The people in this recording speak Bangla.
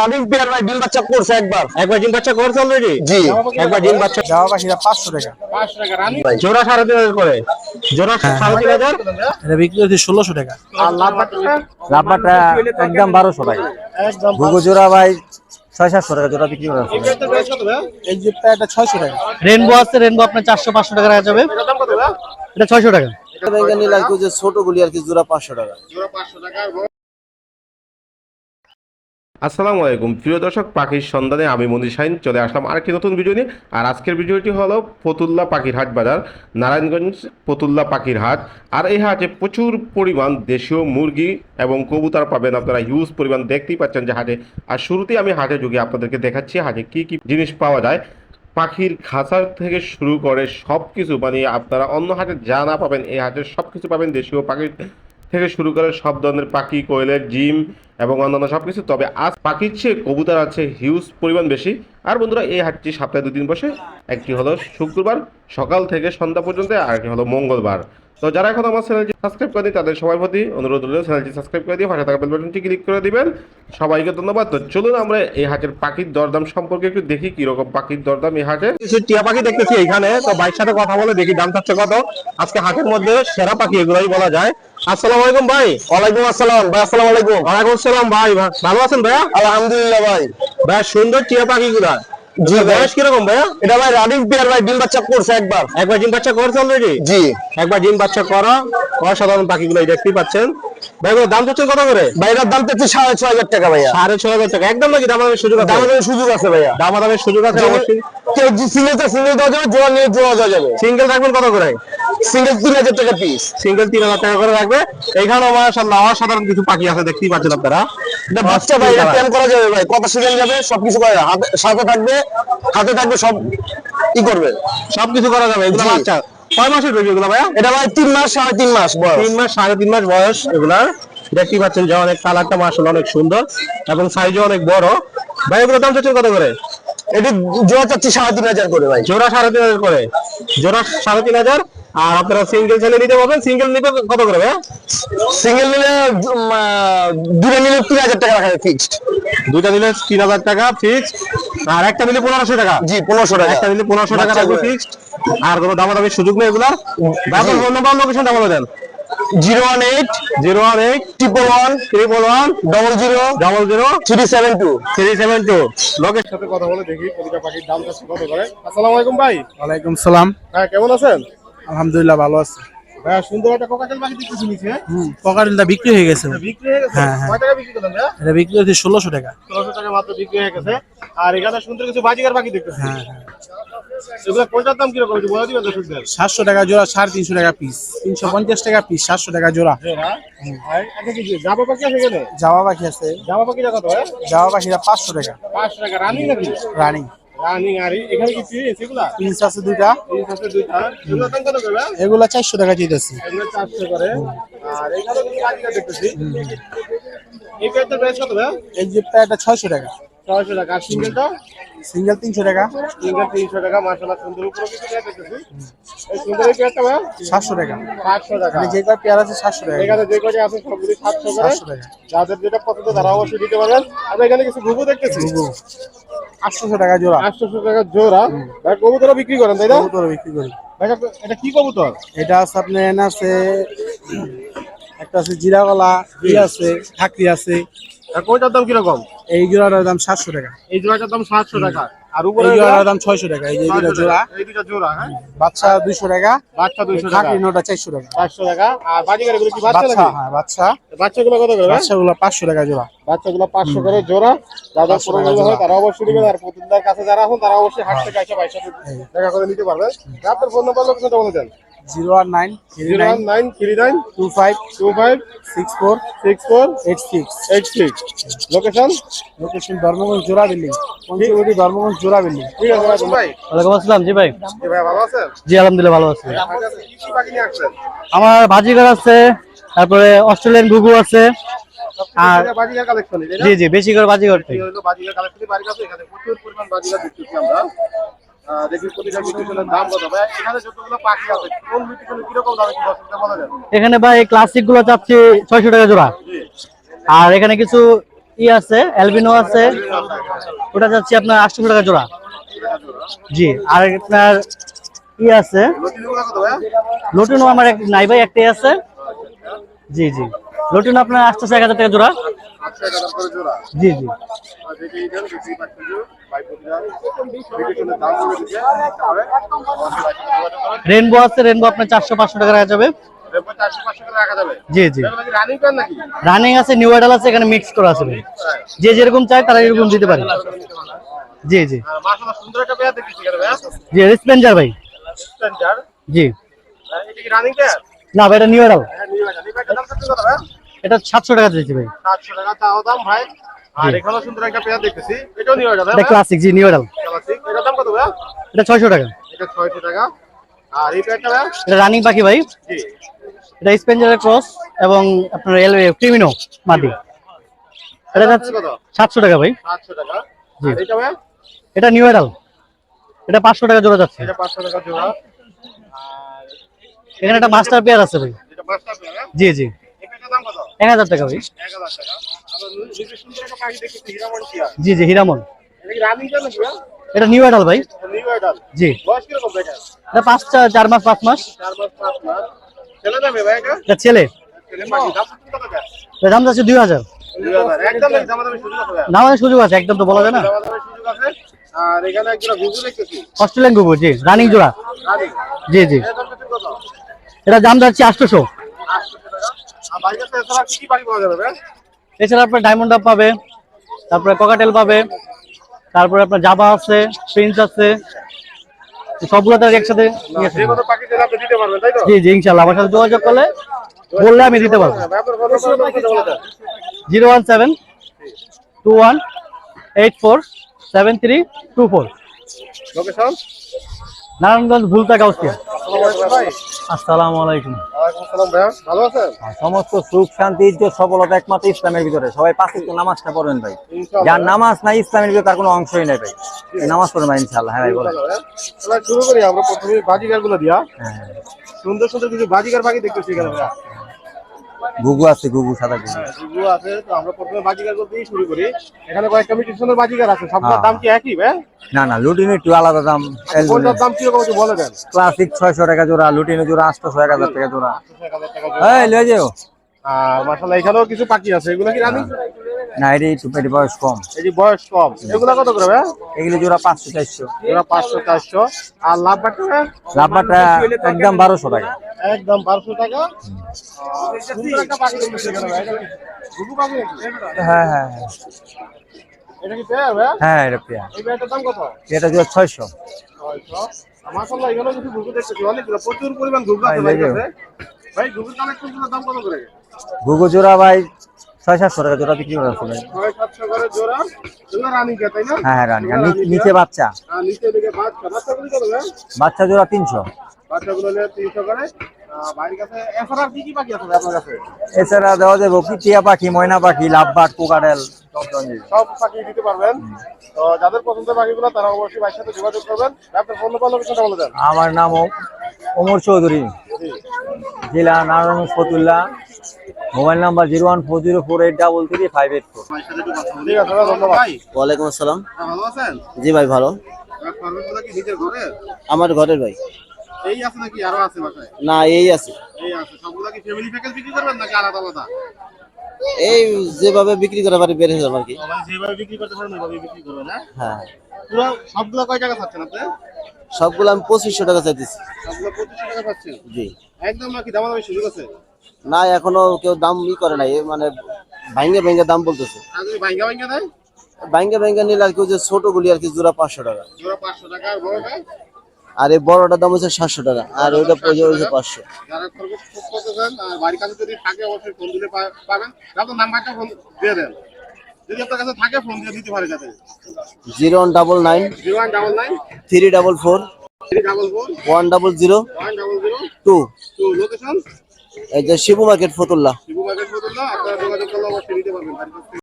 রানিং পেয়ার ভাই ডিম বাচ্চা করছে একবার। একবার ডিম বাচ্চা করছে অলরেডি জি। একবার ডিম বাচ্চা পাখিটা পাঁচশো টাকা। জোড়া সাড়ে তিন হাজার করে। জোড়া সাড়ে তিন হাজার? এটা বিক্রি হচ্ছে ষোলোশো টাকা। আর লাভবাটা একদম বারোশো ঘুঘু জোড়া ভাই ছয় সাতশো টাকা জোড়া বিক্রি করা এই জিপটা এটা ছয়শো টাকা। রেনবো আছে রেনবো আপনার চারশো পাঁচশো টাকা রাখা যাবে। এটা ছয়শো টাকা। নিলে আর কি যে ছোট গুলি আর কি জোড়া পাঁচশো টাকা। আসসালামু আলাইকুম। প্রিয় দর্শক, পাখির সন্ধানে আমি মনির শাইন চলে আসলাম আরেকটি নতুন ভিডিও নিয়ে। আর আজকের ভিডিওটি হলো ফতুল্লা পাখির হাট বাজার, নারায়ণগঞ্জ ফতুল্লা পাখির হাট। আর এই হাটে প্রচুর পরিমাণ দেশীয় মুরগি এবং কবুতর পাবেন আপনারা। হিউজ পরিমাণ দেখতেই পাচ্ছেন যে হাটে। আর শুরুতেই আমি হাটে যুগে আপনাদেরকে দেখাচ্ছি হাটে কি কি জিনিস পাওয়া যায়। পাখির খাঁচার থেকে শুরু করে সব কিছু মানে আপনারা অন্য হাটে যা না পাবেন, এই হাটে সব কিছু পাবেন। দেশীয় পাখির থেকে শুরু করে সব ধরনের পাখি, কোয়েলের, জিম এবং অন্যান্য সব কিছু তবে আজ পাখির চেয়ে কবুতর আছে হিউজ পরিমাণ বেশি। আর বন্ধুরা, এই হাটটি সপ্তাহে দুদিন বসে। একটি হলো শুক্রবার, সকাল থেকে সন্ধ্যা পর্যন্ত, আর একটি হলো মঙ্গলবার। তো যারা এখন আমার চ্যানেলটি সাবস্ক্রাইব করেনি তাদের সবার প্রতি অনুরোধ রইল চ্যানেলটি সাবস্ক্রাইব করে দিয়ে পাশে থাকা বেল বাটনটি ক্লিক করে দিবেন। সবাইকে ধন্যবাদ। তো চলুন আমরা এই হাটের পাখির দরদাম সম্পর্কে একটু দেখি কীরকম পাখির দরদাম এই হাটে। কিছু টিয়া পাখি দেখতেছি এখানে তো ভাইয়ের সাথে কথা বলে দেখি দাম চাচ্ছে কত। আজকে হাটের মধ্যে সেরা পাখি এগুলোই বলা যায়। আসসালামু আলাইকুম ভাই। ওয়ালাইকুম আসসালাম। ভাই আসসালামু আলাইকুম। ওয়ালাইকুম আসসালাম ভাই। ভালো আছেন ভাইয়া? আলহামদুলিল্লাহ ভাই। ভাই সুন্দর টিয়া পাখি গুলা জি বয়স কীরকম ভাইয়া? এটা ভাই রানিং পেয়ার ভাই ডিম বাচ্চা করছে একবার। একবার ডিম বাচ্চা করছে অলরেডি জি। একবার ডিম বাচ্চা করা। অসাধারণ পাখিগুলো দেখতেই পাচ্ছেন। ভাই দাম চাচ্ছেন কত করে? ভাই এটার দাম পেয়েছে সাড়ে ছয় হাজার টাকা ভাইয়া। সাড়ে ছয় হাজার টাকা। একদম নাকি সুযোগ আছে? দামের সুযোগ আছে ভাইয়া। সুযোগ আছে অবশ্যই। কেউ সিঙ্গেল দেওয়া যাবে জোড়া নিয়ে জোড়া দেওয়া যাবে। সিঙ্গেল রাখবেন কত করে? সিঙ্গেল তিন হাজার টাকা পিস সিঙ্গেল তিন হাজার টাকা করে রাখবে অসাধারণ কিছু পাখি আছে দেখতেই পাচ্ছেন আপনারা। এটা বাচ্চা ভাই এটা করা যাবে ভাই। শিখে যাবে? সবকিছু করা হাতে- সাথে থাকবে হাতে থাকবে সব ই করবে। সবকিছু করা যাবে এগুলো বাচ্চা। কয় মাসের বেবি এগুলো ভাইয়া? এটা ভাই তিন মাস সাড়ে তিন মাস বয়স। তিন মাস সাড়ে তিন মাস বয়স এগুলার। দেখতেই পাচ্ছেন যে অনেক কালারটা মাসাল্লাহ অনেক সুন্দর এবং সাইজও অনেক বড়। ভাই এগুলোর দাম চাচ্ছেন কত করে? এটি জোড়া চাচ্ছি সাড়ে তিন হাজার করে ভাই। জোড়া সাড়ে তিন হাজার করে। জোড়া সাড়ে তিন হাজার। আর আপনারা সিঙ্গেল ছেলে নিতে পারবেন সিঙ্গেল নিতে কত করে সিঙ্গেল নিলে দুটো নিলে তিন হাজার টাকা রাখা যায় ফিক্সড দুইটা নিলে তিন হাজার টাকা ফিক্সড আর একটা নিলে পনেরোশো টাকা। জি পনেরোশো টাকা। একটা নিলে পনেরোশো টাকা রাখবে ফিক্সড আর কোনো দামাদামির সুযোগ নেই এগুলার তারপর ফোন নাম্বার লোকেশনটা বলে দেন। Zero one eight zero one eight triple one triple one double zero double zero three seven two. Three seven two. Location সাথে কথা বলে দেখি প্রতিটা পাখির দাম কত করে? আসসালামু আলাইকুম ভাই। ওয়ালাইকুম সালাম। হ্যাঁ কেমন আছেন? আলহামদুলিল্লাহ ভালো আছে। ভাইয়া সুন্দর একটা কোকাটেল পাখি দেখতে শুনেছি হ্যাঁ বিক্রি হয়ে গেছে? হয়ে হ্যাঁ, হ্যাঁ। এটা ষোলোশো টাকা। ষোলোশো টাকা মাত্র বিক্রি হয়ে গেছে। আর এখানে সুন্দর কিছু বাজিকার দেখতেছি হ্যাঁ হ্যাঁ। সাতশো টাকা জোড়া সাড়ে তিনশো টাকা পিস তিনশো পঞ্চাশ টাকা পিস সাতশো টাকা জোড়া। জামা পাখি আছে জামা পাখি আছে। জামা পাখিটা কত জামা পাখিটা পাঁচশো টাকা। পাঁচশো টাকা। রানিং নাকি? রানিং। রানিং আর এখানে কি আছে দুইটা। এই সাথে দুইটা। এগুলোর দাম কত করে এগুলা টাকা এগুলো করে। আর এখানে দেখতেছি। এই প্রাইস কত টাকা। ছয়শো টাকা। আর সিঙ্গেলটা সিঙ্গেল তিনশো টাকা। সিঙ্গেল তিনশো টাকা সুন্দর। উপরে কিছু পেয়ার দেখতেছি। এই সুন্দর এই টাকা। টাকা। মানে যে কয় পেয়ার আছে সাতশো টাকা। এখানে যে আছে সবগুলি করে টাকা। যাদের যেটা পছন্দ তারা অবশ্যই দিতে পারবেন। আমরা এখানে কিছু ঘুঘু দেখতেছি আটশোশো টাকা জোড়া। আটশোশো টাকা জোড়া। ভাই কবুতর বিক্রি করেন তাই না? কবুতর বিক্রি করি। ভাই এটা কি কবুতর? এটা আছে আপনার এন আছে একটা আছে আছে ঠাকরি আছে। আর কোনটার দাম কীরকম? এই জোড়াটার দাম সাতশো টাকা। এই জোড়াটার দাম সাতশো টাকা। আর এই উপরে জোড়াটার দাম ছয়শো টাকা এই যে এই জোড়া। এই দুটা জোড়া হ্যাঁ? বাচ্চা দুইশো টাকা বাচ্চা দুইশো টাকা। নোটা চারশো টাকা। চারশো টাকা। আর বাজিকার এগুলো কি বাচ্চা হ্যাঁ বাচ্চা। বাচ্চাগুলো কত করে বাচ্চাগুলো পাঁচশো টাকা জোড়া। বাচ্চাগুলো পাঁচশো করে জোড়া। যাদের 500 টাকা পুরো হয় তারা অবশ্যই নেবেন আর প্রতিদার কাছে যারা আছেন তারা অবশ্যই হাট থেকে এসে পয়সা দেখা করে নিতে পারবেন আপনার ফোন নাম্বার লোকেশনটা বলে দেন। Zero one nine three zero nine one nine three nine two five two five six four six four eight six eight six. Location? Location Dharmaganj জোড়া বিল্ডিং। পঞ্চবটি ধর্মগঞ্জ জোড়া বিল্ডিং। ঠিক আছে ভাই ভাই। ওয়ালাইকুম আসসালাম জি ভাই। জি ভাই ভালো আছেন? জি আলহামদুলিল্লাহ ভালো আছি। আমার ভাজিগার আছে তারপরে অস্ট্রেলিয়ান ঘুঘু আছে আর এটা বাজিকার কালেকশন জি জি বেশি করে বাজিগার এই হলো বাজিকার কালেকশন বাড়ির কাছে এখানে প্রচুর পরিমাণ বাজিকার দেখতেছি আমরা। এখানে ভাই ক্লাসিকগুলো চাচ্ছি ছয়শো টাকা জোড়া। আর এখানে কিছু ই আছে অ্যালবিনো আছে। ওটা যাচ্ছে আপনার আটশো টাকা জোড়া। জি আর আপনার ই আছে। লটুনো আমার এক নাই ভাই একটাই আছে। জি জি। লটুনো আপনার আটশোশো এক হাজার টাকা আটশো জোড়া। জি জি। রেনবো আছে রেনবো আপনার চারশো, পাঁচশো টাকা রাখা যাবে। জি জি। রানিং আছে নিউ আছে, এখানে মিক্স করা যে যেরকম চায় তারা এরকম দিতে পারে। জি জি। জি রিসপেন্জার ভাই। জি। না ভাই, এটা নিউ এটা সাতশো টাকা দিয়েছি ভাই। 700 টাকা দাম ভাই। আর এখানেও সুন্দর একটা পেয়ার দেখতেছি। এটাও নিউ এটা এটা classic G new idol classic এটার দাম কত ভাইয়া? এটা ছয়শো টাকা। এটা 600 টাকা। আর এই পেয়ারটা ভাইয়া? এটা রানিং পাখি ভাই। জি। এটা স্পেঞ্জারের ক্রস এবং আপনার এল ক্রিমিনো মাদি। এটা যাচ্ছে কত? সাতশো টাকা ভাই। 700 টাকা। জি। এটা ভাইয়া? এটা নিউ আইডাল এটা পাঁচশো টাকা জোড়া যাচ্ছে। এটা 500 টাকা জোড়া। আর এখানে একটা মাস্টার পেয়ার আছে ভাই। এটা পেয়ার হ্যাঁ? জি জি। এক হাজার টাকা ভাই। 1000 টাকা। জি জি হিরামন এটা নিউ আইডাল ভাই? জি। এটা পাঁচ চার মাস, পাঁচ মাস। ছেলে। দাম যাচ্ছে দুই হাজার। না সুযোগ আছে, একদম তো বলা যায় না। অস্ট্রেলিয়ান জোড়া। জি জি। এটা যাচ্ছে আটশোশো। 800 টাকা আর বাইরে থেকে এছাড়া আপনার ডায়মন্ড আপ পাবে তারপরে ককাটেল পাবে তারপরে আপনার জাবা আছে প্রিন্স আছে সবগুলো তার একসাথে জি জি ইনশাল্লাহ আমার সাথে যোগাযোগ করলে বললে আমি দিতে পারব। Zero one seven two one eight four seven three two four. Narayanganj Bhulta Gausia. আসসালামু আলাইকুম। ভালো আছেন? সমস্ত সুখ শান্তি ইজ্জত সফলতা একমাত্র ইসলামের ভিতরে। সবাই পাঁচ তো নামাজটা পড়বেন ভাই। যার নামাজ নাই ইসলামের ভিতরে তার কোনো অংশই নাই ভাই। নামাজ পড়েন ভাই ইনশাআল্লাহ হ্যাঁ ভাই বলেন। শুরু করি আমরা প্রথমে দিয়া। হ্যাঁ সুন্দর সুন্দর কিছু বাজিকার বাকি দেখতেছি এখানে ভাইয়া। গুগু আছে ঘুঘু সাদা ঘুঘু। ঘুঘু আছে তো আমরা প্রথমে বাজিকার করতে শুরু করি। এখানে কয়েকটা মিষ্টি সুন্দর বাজিকার আছে সবগুলোর হ্যাঁ। দাম কি একই ভাই? না না লুটিনে একটু আলাদা দাম। কোনটার দাম কীরকম একটু বলে দেন। ক্লাসিক ছয়শো টাকা জোড়া লুটিনে জোড়া আটশো এক হাজার টাকা জোড়া। এক হাজার টাকা জোড়া। এই লয়ে যাও। আর মাশাআল্লাহ এখানেও কিছু পাখি আছে। এগুলো কি রানি? না এটি একটু পেটি বয়স কম। এই বয়স কম। এগুলো কত করে ভাই? এগুলি জোড়া পাঁচশো চারশো। এগুলো পাঁচশো চারশো। আর লাভ বাটটা ভাই? লাভবারটা একদম বারোশো টাকা। একদম বারোশো টাকা। এটা? হ্যাঁ হ্যাঁ হ্যাঁ। এটা কি পেয়ার ভাই? হ্যাঁ এটা পেয়া এই পেয়ারটার দাম কত? এটা জোড়া ছয়শো। ছয়শো। মাসাল্লাহ কিছু ঘুঘু দেখতেছি অনেকগুলো প্রচুর পরিমাণ ঘুঘু আছে ভাই, ভাই দেখো। কাছে ভাই ঘুঘুর কালেকশনগুলোর দাম কত করে? গুগু জোড়া ভাই ছয় সাতশো টাকা জোড়া বিক্রি করা হ্যাঁ রানী। আর নিচে বাচ্চা। দিকে বাচ্চা। জোড়া তিনশো। বাচ্চাগুলো করে। এছাড়া দেওয়া যাবে কি টিয়া পাখি ময়না পাখি লাভবাট কোকারেল সব পাখি দিতে পারবেন। তো যাদের পছন্দের পাখিগুলো তারা অবশ্যই ভাইয়ের সাথে যোগাযোগ করবেন। আপনার ফোন নাম্বার লোকেশনটা বলে দেন। আমার নাম ওমর চৌধুরী। জেলা Narayanganj Fatullah. Mobile number zero one four zero four eight double three five eight four. ঠিক আছে ধন্যবাদ। ওয়ালাইকুম আসসালাম। হ্যাঁ, ভালো আছেন? জি ভাই ভালো। আমার ঘরের ভাই। এই আছে নাকি? আরও আছে বাসায় না এই আছে। এই আছে। সবগুলো কি ফ্যামিলি প্যাকেজ বিক্রি করবেন নাকি আলাদা আলাদা? এই যেভাবে বিক্রি করা পারি বের হয়ে যাবে আর কি। মানে যেভাবে বিক্রি করতে পারেন ওইভাবে বিক্রি করবেন হ্যাঁ? হ্যাঁ। পুরো সবগুলো কয় টাকা চাচ্ছেন আপনি? সবগুলো আমি পঁচিশশো টাকা চাইতেছি। সবগুলো পঁচিশশো টাকা চাচ্ছেন জি। একদম নাকি দামাদামি সুযোগ আছে? না এখনও কেউ দাম ই করে নাই মানে ভাঙ্গে ভাঙ্গে দাম বলতেছে। ভাঙ্গা ভাঙ্গা দেয়? ভাঙ্গে ভাঙ্গে নিলে আর কি যে ছোট গুলি আর কি জোড়া পাঁচশো টাকা। জোড়া পাঁচশো টাকা আর বড়টা আর এই বড়টার দাম হচ্ছে সাতশো টাকা আর ওইটা পড়ছে হচ্ছে পাঁচশো। যারা খরগোশ খুব করতেছেন আর বাড়ির কাছে যদি থাকে অবশ্যই ফোন দিলে পা- নাম্বারটা দিয়ে দেন। যদি আপনার কাছে থাকে ফোন দিতে পারে যাতে। Zero one double nine three double four one double zero two. এই যে শিবু মার্কেট ফতুল্লা।